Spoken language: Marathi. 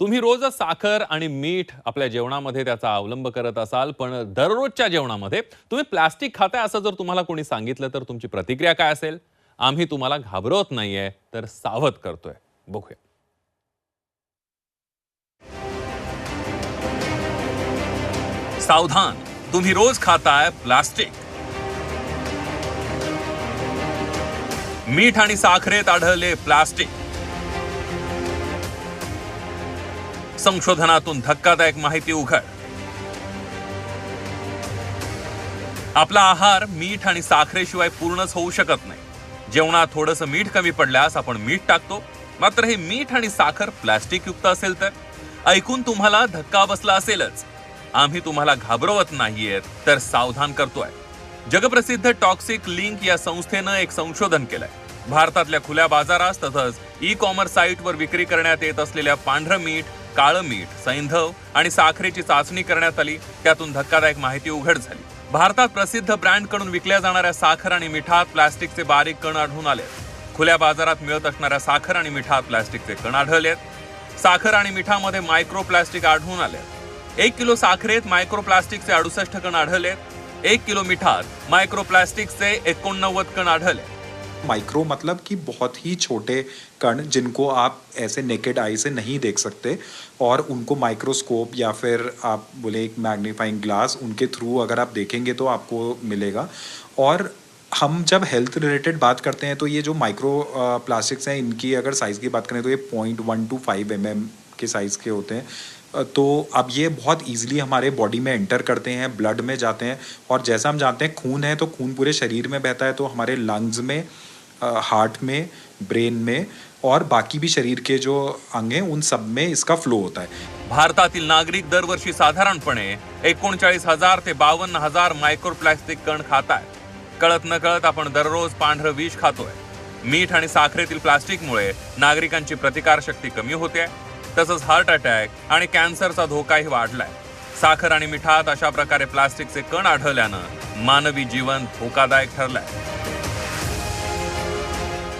तुम्ही रोजच साखर आणि मीठ आपल्या जेवणामध्ये त्याचा अवलंब करत असाल पण दररोजच्या जेवणामध्ये तुम्ही प्लास्टिक खाताय असं जर तुम्हाला कोणी सांगितलं तर तुमची प्रतिक्रिया काय असेल? आम्ही तुम्हाला घाबरवत नाहीये तर सावध करतोय. बघूया. सावधान. तुम्ही रोज खाताय प्लास्टिक. मीठ आणि साखरेत आढळले प्लास्टिक. संशोधनातून धक्कादायक माहिती उघड. आपला आहार मीठ आणि साखरेशिवाय पूर्णच होऊ शकत नाही. जेवणात थोडंसं मीठ कमी पडल्यास आपण मीठ टाकतो. मात्र हे मीठ आणि साखर प्लास्टिक युक्त असेल तर? ऐकून तुम्हाला धक्का बसला असेलच. आम्ही तुम्हाला घाबरवत नाहीयेत तर सावधान करतोय. जगप्रसिद्ध टॉक्सिक लिंक या संस्थेनं एक संशोधन केलंय. भारतातल्या खुल्या बाजारात तसंच ई कॉमर्स साईटवर विक्री करण्यात येत असलेल्या पांढरं मीठ काळं मीठ सैंधव आणि साखरेची चाचणी करण्यात आली. त्यातून धक्कादायक माहिती उघड झाली. भारतात प्रसिद्ध ब्रँडकडून विकल्या जाणाऱ्या साखर आणि मिठात प्लास्टिकचे बारीक कण आढळून आले. खुल्या बाजारात मिळत असणाऱ्या साखर आणि मिठात प्लास्टिकचे कण आढळलेत साखर आणि मिठामध्ये मायक्रो प्लास्टिक आढळून आले. एक किलो साखरेत मायक्रो प्लास्टिकचे अडुसष्ट कण आढळलेत एक किलो मिठात मायक्रो प्लास्टिकचे एकोणनव्वद कण आढळले. माइक्रो मतलब कि बहुत ही छोटे कण जिनको आप ऐसे नेकेड आई से नहीं देख सकते और उनको माइक्रोस्कोप या फिर आप बोले एक मैग्नीफाइंग ग्लास उनके थ्रू अगर आप देखेंगे तो आपको मिलेगा। और हम जब हेल्थ रिलेटेड बात करते हैं तो ये जो माइक्रो प्लास्टिक्स हैं, इनकी अगर साइज़ की बात करें तो ये point one two five M M के साइज़ के होते हैं। तो अब ये बहुत इजीली हमारे बॉडी में एंटर करते हैं ब्लड में जाते हैं और जैसा हम जानते हैं, खून है तो खून पूरे शरीर में बहता है तो हमारे लंग्स में हार्ट में ब्रेन में और बाकी भी शरीर के जो अंग हैं उन सब में इसका फ्लो होता है। भारतातील नागरिक दरवर्षी साधारणपणे एकोणचाळीस हजार ते बावन्न हजार मायक्रो प्लास्टिक कण खात आहेत कळत न कळत आपण दररोज पांढरं विष खातोय. मीठ आणि साखरेतील प्लास्टिकमुळे नागरिकांची प्रतिकारशक्ती कमी होते. तसंच हार्ट अटॅक आणि कॅन्सरचा धोकाही वाढलाय. साखर आणि मिठात अशा प्रकारे प्लास्टिकचे कण आढळल्यानं मानवी जीवन धोकादायक ठरलंय.